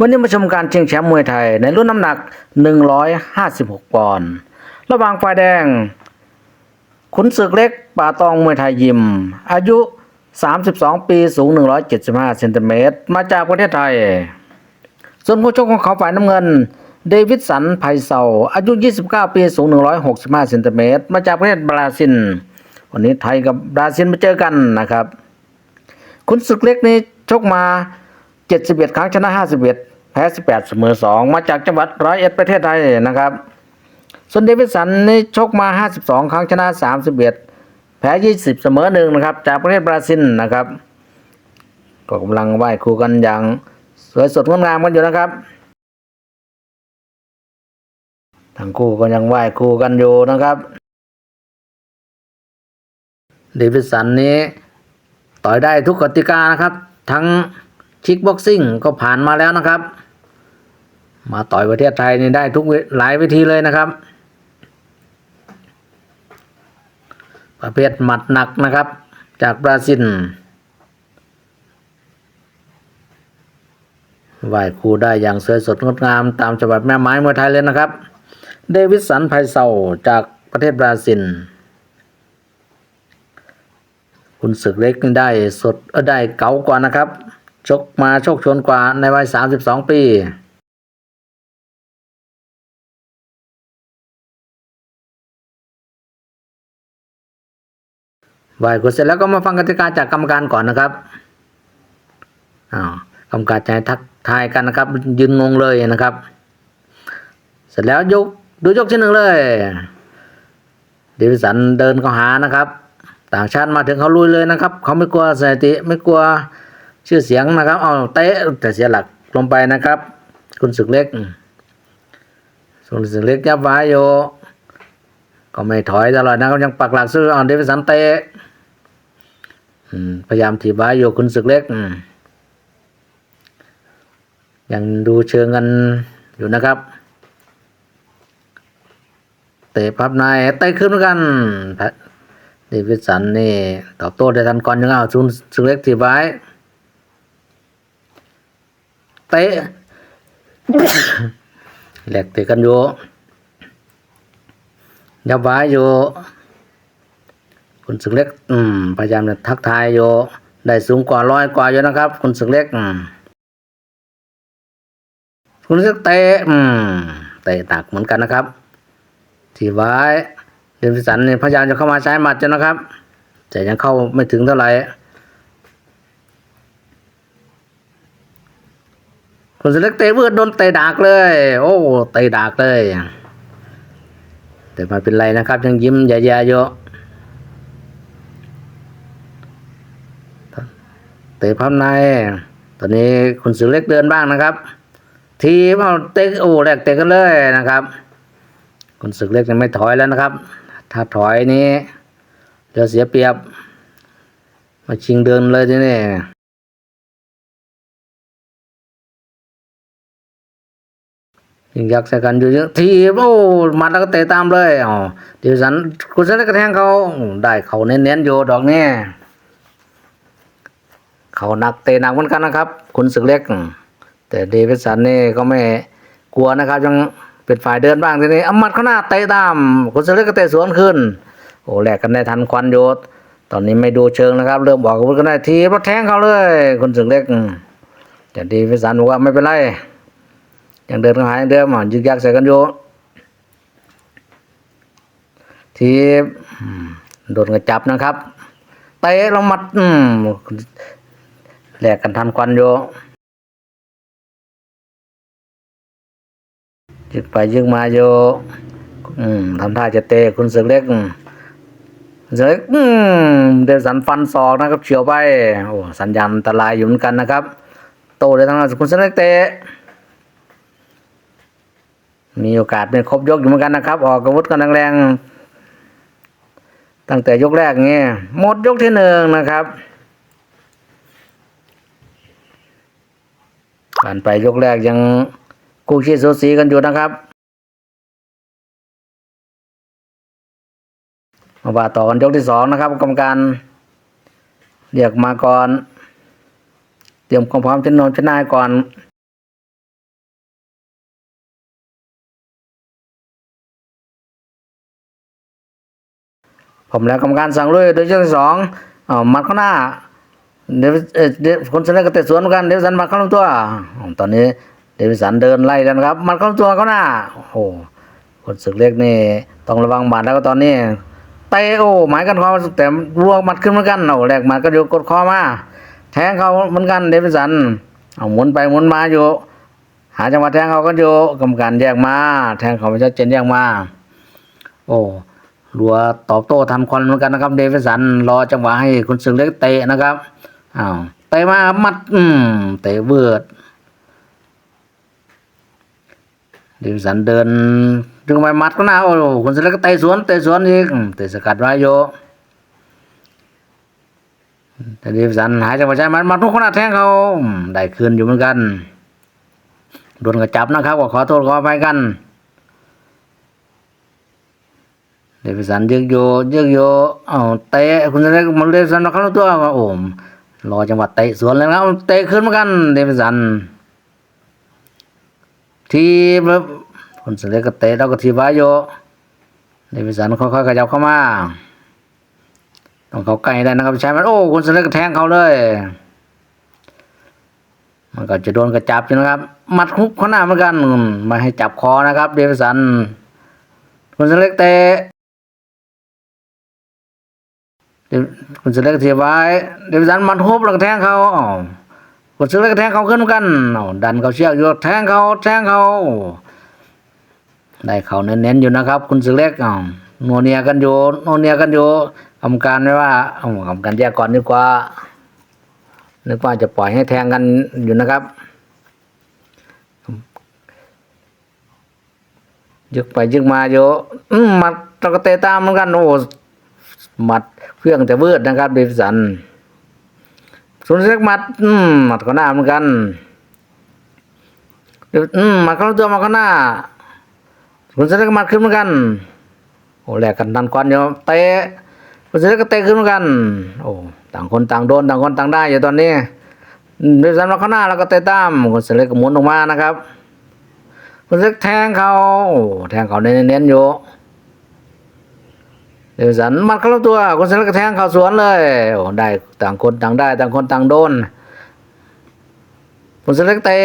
วันนี้มาชมการชิงแชมป์มวยไทยในรุ่นน้ำหนัก 156 ปอนด์ ระหว่างฝ่ายแดง ขุนศึกเล็กป่าตองมวยไทยยิม อายุ 32 ปีสูง 175 เซนติเมตร มาจากประเทศไทย ส่วนผู้ชกของเขาฝ่ายน้ำเงิน เดวิดสันไพเซาอายุ 29 ปีสูง 165 เซนติเมตร มาจากประเทศบราซิล วันนี้ไทยกับบราซิลมาเจอกันนะครับคุณศึกเล็กนี่ชกมา 71 ครั้งชนะ 51 แพ้ 18 เสมอ 2 มาจากจังหวัดร้อยเอ็ดประเทศไทยนะครับ ส่วนเดวิสันนี่ชกมา 52 ครั้งชนะ 31 แพ้ 20 เสมอหนึ่งนะครับ จากประเทศบราซิลนะครับก็กำลังไหว้ครูกันอย่างสวยสดงดงามกันอยู่นะครับทั้งคู่ก็ยังไหว้ครูกันอยู่นะครับเดวิสันนี้ต่อยได้ทุกกติกานะครับ ทั้ง คิกบ็อกซิ่งก็ผ่านมาแล้วนะครับ มาต่อยประเทศไทยนี่ได้ทุกหลายวิธีเลยนะครับ ประเภทหมัดหนักนะครับ จากบราซิลไหวครูได้อย่างสวยสดงดงามตามฉบับแม่ไม้เมวยไทยเลยนะครับ เดวิดสันไพเซาจากประเทศบราซิล คุณศึกเล็กได้สดได้เก๋ากว่านะครับ ชกมาโชคชนกว่าในวัย 32 ปีไหวกดเสร็จแล้วก็มาฟังกติกาจากกรรมการก่อนนะครับอ้าวกรรมการจะให้ทักทายกันนะครับ ยืนงงเลยนะครับ เสร็จแล้วยกดูยกที่หนึ่งเลยเดวิสันเดินเข้าหานะครับ ต่างชาติมาถึงเขาลุยเลยนะครับ เขาไม่กลัวสถิติไม่กลัว ชื่อเสียงนะครับ เอาเตะแต่เสียหลักลงไปนะครับ คุณศึกเล็กส่วนศึกเล็กยับไว้อยู่ก็ไม่ถอยตลอดนะครับยังปักหลักซื้อเอาเดวิสันเตะอืมพยายามถีบไว้อยู่คุณศึกเล็กอืมยังดูเชิงกันอยู่นะครับ เตะพับในเตะขึ้นเหมือนกันเดวิดสันนี่ตอบโต้ได้ทันก่อนยังเอาซุนซุนเล็กทีบไว้ เตะแหลกเตะกันอยู่ยับไว้อยู่คุณสึกเล็ก อืม พยายามจะทักทายอยู่ได้สูงกว่าร้อยกว่าอยู่นะครับ คุณสึกเล็ก อืม คุณสึกเตะอืมเตะตักเหมือนกันนะครับทีไว้ เดวิสันเนี่ยพยายามจะเข้ามาใช้หมัดจะนะครับแต่ยังเข้าไม่ถึงเท่าไหร่ คนสเล็กเตะเวืดโดนเตะดากเลย โอ้เตะดากเลย แต่มาเป็นไรนะครับ ยังยิ้มแย่ๆอยู่เตะพับใน ตอนนี้คุณสุเล็กเดินบ้างนะครับ ทีมเอาเตะโอ้แรกเตะกันเลยนะครับ คุณศึกเล็กยังไม่ถอยแล้วนะครับ ถ้าถอยนี้เดี๋ยวเสียเปรียบ มาชิงเดินเลยทีนี้ ยิงยักษ์ใส่กันอยู่เยอะทีโอ้มัดแล้วก็เตะตามเลยอ๋อเดี๋ยวสันคุณสันก็แทงเขาได้เขาเน้นๆอยู่ดอกนี้เขาหนักเตะหนักเหมือนกันนะครับคุณศึกเล็ก แต่เดวิสันนี่ก็ไม่กลัวนะครับ ยังเป็นฝ่ายเดินบ้างทีนี้อามัดเข้าหน้าเตะตามคุณศึกเล็กก็เตะสวนขึ้นโอ้แลกกันได้ทันควันโยตตอนนี้ไม่ดูเชิงนะครับ เริ่มบอกกันได้ทีรถแทงเขาเลยคุณศึกเล็กแต่เดวิสันบอกว่าไม่เป็นไร ยังเดินเข้าหาอย่างเดิมอะยึกยักใส่กันอยู่ทีโดนกระจับนะครับเตะลงมัดอืมแลกกันทันควันอยู่ยึกไปยึกมาโยอืมทำท่าจะเตะคุณศึกเล็กอืมศึกเล็กอืมเดยวสันฟันศอกนะครับ เฉียวไปโอ้สัญญาณอันตรายอยู่เหมือนกันนะครับ โตเลยทั้งนั้นคุณศึกเล็กเตะ มีโอกาสเป็นครบยกอยู่เหมือนกันนะครับ ออกอาวุธกันแรงๆตั้งแต่ยกแรกเงี้ยหมดยกที่หนึ่งนะครับผ่านไปยกแรกยังคู่ขี้สูสีกันอยู่นะครับมาว่าต่อกันยกที่สองนะครับกรรมการเรียกมาก่อนเตรียมความพร้อมจะนอนจะนายก่อน ผมแล้วกรรมการสั่งลุยโดยยกที่สองอ๋อหมัดเข้าหน้าเดวิดเดวคนเสนอก็เตะสวนเหมือนกันเดวิสันหมัดเข้าลำตัว ตอนนี้เดวิสันเดินไล่แล้วนะครับหมัดเข้าลำตัวเข้าหน้าโอ้โหคนศึกเล็กนี่ต้องระวังหมัดแล้วก็ตอนนี้เตะโอ้หมายกันคอแต่รัวหมัดขึ้นเหมือนกันโอ้แรกหมัดก็อยู่กดคอมาแทงเขาเหมือนกันเดวิสันเอาหมุนไปหมุนมาอยู่ หาจังหวะแทงเขาก็อยู่กรรมการแยกมา แทงเขาไม่ชัดเจนแยกมา โอ้ รัวตอบโต้ทันควันเหมือนกันนะครับ เดวิสันรอจังหวะให้คุณศึกเล็กเตะนะครับอ้าวเตะมามัดอืมเตะเบิดเดวิสันเดินดึงไปมัดก็น่าโอ้คุณศึกเล็กเตะสวนเตะสวนอีกเตะสกัดไว้โยแต่เดวิสันหายจังหวะใช้มัดมัดทุกคนน้าแทงเขาได้คืนอยู่เหมือนกันโดนกระจับนะครับก็ขอโทษขออภัยกัน เดวิสันยึกโยเยึกโยเอาเตะคุณจะได้มันเดวิสันมาเข้าตัวโอ้มรอจังหวะเตะสวนเลยนะครับเตะขึ้นเหมือนกันเดวิสัน ทีแล้วคุณสเล็กก็เตะแล้วก็ทีบไว้โยเดวิสันค่อยๆขยับเข้ามาต้องเขาใกล้ได้นะครับใช่ไหมโอ้คุณสเล็กก็แทงเขาเลย มันก็จะโดนกระจับอยู่นะครับหมัดคุกเขาหน้าเหมือนกันมาให้จับคอนะครับ เดวิสันคุณสเล็กเตะ คุณสเล็กเทียบไว้เดวิสันมันฮุบแล้วก็แทงเขาคุณสเล็กแทงเขาขึ้นกันอ้าวดันเขาเชือกอยู่แทงเขาแทงเขาได้เขาเน้นๆอยู่นะครับ คุณสเล็กอ้าวโนเนียกันอยู่โนวเนียกันอยู่กรรมการไว้ว่าเอากรรมการแยกก่อนดีกว่านึกว่าจะปล่อยให้แทงกันอยู่นะครับยึกไปยึกมาอยู่มัดตะกเตะตามเหมือนกันโอ้ หมัดเพื่องแต่เวิร์ดนะครับเดวิสันส่วนเล็กมัดอืมหมัดก็หน้าเหมือนกันอืมหมัดเข้าตัวมาเข้าหน้าส่วนเล็กมัดขึ้นเหมือนกันโอ้แลกกันดันควันอยู่เตะส่วนเล็กก็เตะขึ้นเหมือนกัน โอ้ต่างคนต่างโดนต่างคนต่างได้อยู่ตอนนี้เดวิสันมาเข้าหน้าแล้วก็เตะตามคนเล็กก็หมุนออกมานะครับคุณซึกแทงเขาโอ้แทงเขาเน้นๆอยู่ เดี๋ยวสันมัดเข้าตัวคุณซึกก็แทงเขาสวนเลยโอ้ได้ต่างคนต่างได้ ต่างคนต่างโดนคุณซึกเตะ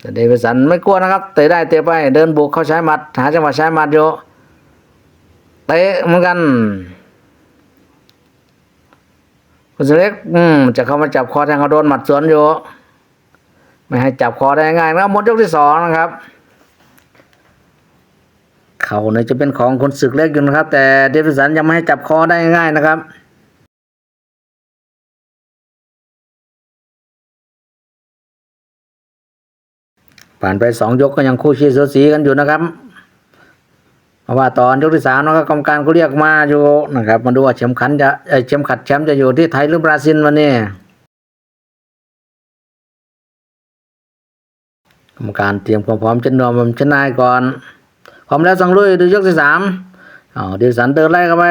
แต่เดวิสันไม่กลัวนะครับเตะได้เตะไป เดินบุกเข้าใช้หมัด หาจังหวะใช้หมัดอยู่เตะเหมือนกันคุณซึกอืมจะเข้ามาจับคอแทงเขาโดนหมัดสวนอยู่ไม่ให้จับคอได้ง่ายนะครับหมดยกที่สองนะครับ เขาเนี่ยจะเป็นของคนศึกเล็กอยู่นะครับ แต่เดวิสันยังไม่ให้จับคอได้ง่ายนะครับผ่านไปสองยกก็ยังคู่ชี้สูสีกันอยู่นะครับเพราะว่าตอนยกที่สามนะครับกรรมการก็เรียกมาอยู่นะครับ มาดูว่าเข็มขันจะเข็มขัดแชมป์จะอยู่ที่ไทยหรือบราซิลวันนี้กรรมการเตรียมความพร้อมจะนอมชนะให้ก่อน พร้อมแล้วสั่งลุยดูยกที่สามอ๋อเดวิสันเดินไล่เข้าไป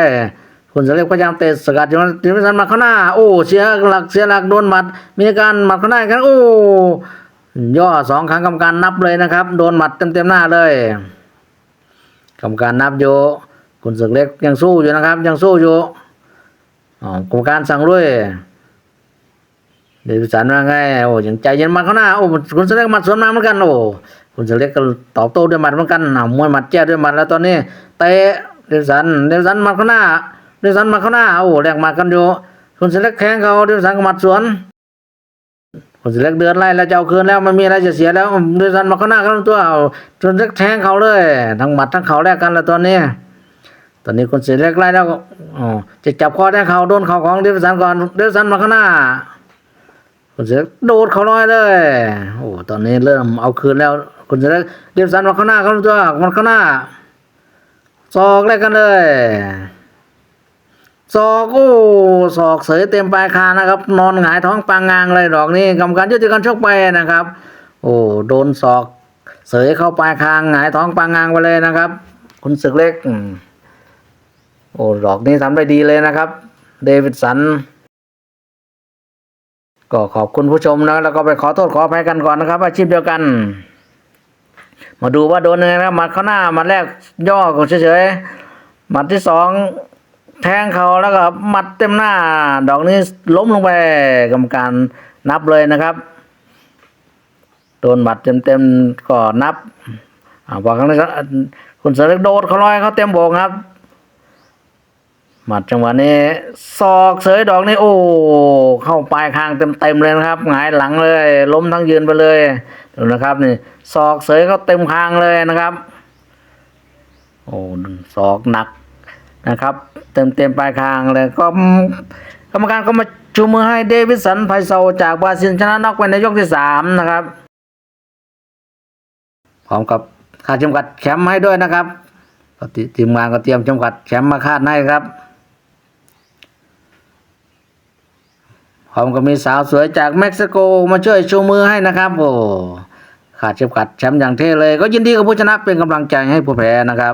คุณสเล็กพยายามเตะสกัดยู่เดวิสันมัดเข้าหน้า โอ้เสียหลักเสียหลักโดนหมัด มีอาการหมัดเข้าหน้ากครั้งโอ้ย่อสองครั้งกรรมการนับเลยนะครับ โดนหมัดเต็มเต็มๆหน้าเลยกรรมการนับอยู่คุณศึกเล็กยังสู้อยู่นะครับ ยังสู้อยู่อ๋อกรรมการสั่งลุยเดวิสันว่าไงโอ้ยังใจเย็นมัดเข้าหน้าโอ้คุณเสเล็กหมัดสวนมาเหมือนกันโอ้ คุณเสเล็กก็ตอบโต้ด้วยหมัดเหมือนกันอ่ามวยหมัดแจ้ด้วยหมัดแล้วตอนนี้เตะเดวสันเดวสันหมัดเข้าหน้าเดวสันหมัดเข้าหน้าโอ้แลกหมัดกันอยู่คุณเสเล็กแข้งเขาเดวสันก็หมัดสวนคุณเสเล็กเดินไล่แล้วจะเอาคืนแล้วไม่มีอะไรจะเสียแล้วเดวิสันหมัดเข้าหน้าเข้าลำตัวเอาคุณเสเล็กแทงเขาเลย ทั้งหมัดทั้งเขาแลกกันแล้วตอนนี้ ตอนนี้คุณเสเล็กไล่แล้วอ๋อจะจับคอแทงเขาโดนเขาของเดวิสันก่อนเดวิสันหมัดเข้าหน้าคุณเสือโดดเขาลอยเลยโอ้ตอนนี้เริ่มเอาคืนแล้ว คุณเสือเดียมสันมาข้างหน้าเขาตัวมันข้างหน้าศอกแรกกันเลยศอกโอ้ศอกเสยเต็มปลายคางนะครับ นอนหงายท้องปางงางเลยดอกนี้กรรมการยุติการชกไปนะครับ โอ้โดนศอก เสยเข้าปลายคางหงายท้องปางงางไปเลยนะครับ คุณศึกเล็กโอ้ดอกนี้ทำได้ดีเลยนะครับ เดวิดสัน ก็ขอบคุณผู้ชมนะแล้วก็ไปขอโทษขออภัยกันก่อนนะครับ อาชีพเดียวกัน มาดูว่าโดนยังไงนะครับหมัดเข้าหน้าหมัดแรกย่อกเฉยๆหมัดที่สองแทงเขาแล้วก็หมัดเต็มหน้า ดอกนี้ล้มลงไปกรรมการนับเลยนะครับโดนหมัดเต็มๆก็นับอ่าบอกครั้งนี้คุณเสริกโดดเขาลอยเขาเต็มโบกครับ มัดจังหวะนี้ศอกเสยดอกนี้โอ้เข้าปลายคางเต็มๆเลยนะครับหงายหลังเลย ล้มทั้งยืนไปเลยดูนะครับนี่ศอกเสยเขาเต็มคางเลยนะครับ โอ้ศอกหนักนะครับ เต็มเต็มๆปลายคางเลยก็กรรมการก็มาชูมือให้เดวิดสันไพโซจากบราซิลชนะน็อกไปในยกที่สามนะครับพร้อมกับคาดเข็มขัดแชมป์ให้ด้วยนะครับติทีมงานก็เตรียมเข็มขัดแชมป์มาคาดให้ครับ พร้อมกับมีสาวสวยจากเม็กซิโกมาช่วยชูมือให้นะครับ โอ้ขาดเจ็บขัดแชมป์อย่างเท่เลย ก็ยินดีกับผู้ชนะเป็นกำลังใจให้ผู้แพ้นะครับ